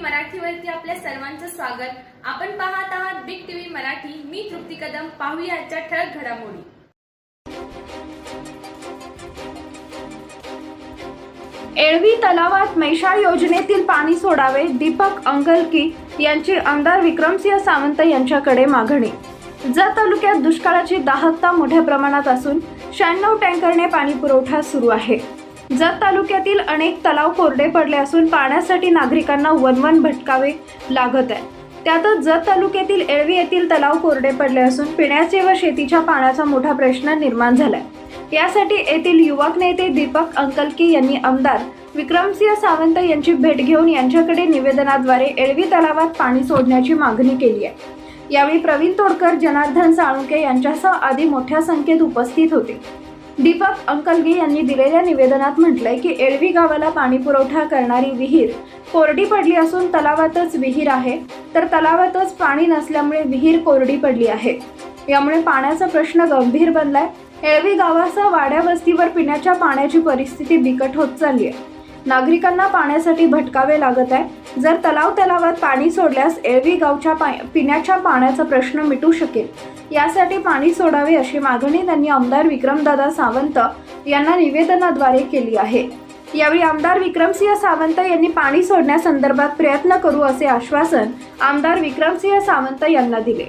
मराठीवरती आपल्या सर्वांचं स्वागत. आपण पाहत आहात बिग टीव्ही मराठी. मी तृप्ती कदम. पाहूया आजच्या ठळक घडामोडी. एळवी तलावात मैशाळ योजनेतील पाणी सोडावे दीपक अंगलकी यांची आमदार विक्रमसिंह सावंत यांच्याकडे मागणी. जत तालुक्यात दुष्काळाची दाहकता मोठ्या प्रमाणात असून शहाण्णव टँकरने पाणी पुरवठा सुरू आहे. जत तालुक्यातील अनेक तलाव कोरडे पडले असून पाण्यासाठी नागरिकांना वनवन भटकावे लागत आहे. त्यातच जत तालुक्यातील एळवी येथील तलाव कोरडे पडले असून पिण्याचे व शेतीच्या पाण्याचा मोठा प्रश्न निर्माण झालाय. यासाठी येथील युवक नेते दीपक अंकलकी यांनी आमदार विक्रमसिंह सावंत यांची भेट घेऊन यांच्याकडे निवेदनाद्वारे एळवी तलावात पाणी सोडण्याची मागणी केली आहे. यावेळी प्रवीण तोडकर जनार्दन साळुंके यांच्यासह आदी मोठ्या संख्येत उपस्थित होते. दीपक अंकलगी यांनी दिलेल्या निवेदनात म्हटलंय की एळवी गावाला पाणी पुरवठा करणारी विहीर कोरडी पडली असून तलावातच विहीर आहे. तर तलावातच पाणी नसल्यामुळे विहीर कोरडी पडली आहे. यामुळे पाण्याचा प्रश्न गंभीर बनलाय. एळवी गावासह वाड्या वस्तीवर पिण्याच्या पाण्याची परिस्थिती बिकट होत चालली आहे. नागरिकांना पाण्यासाठी भटकावे लागत आहे. जर तलाव तलावात पाणी सोडल्यास एळवी गावच्या पा पिण्याच्या पाण्याचा प्रश्न मिटू शकेल. यासाठी पाणी सोडावे अशी मागणी त्यांनी आमदार विक्रमदादा सावंत यांना निवेदनाद्वारे केली आहे. यावेळी आमदार विक्रमसिंह सावंत यांनी पाणी सोडण्यासंदर्भात प्रयत्न करू असे आश्वासन आमदार विक्रमसिंह सावंत यांना दिले.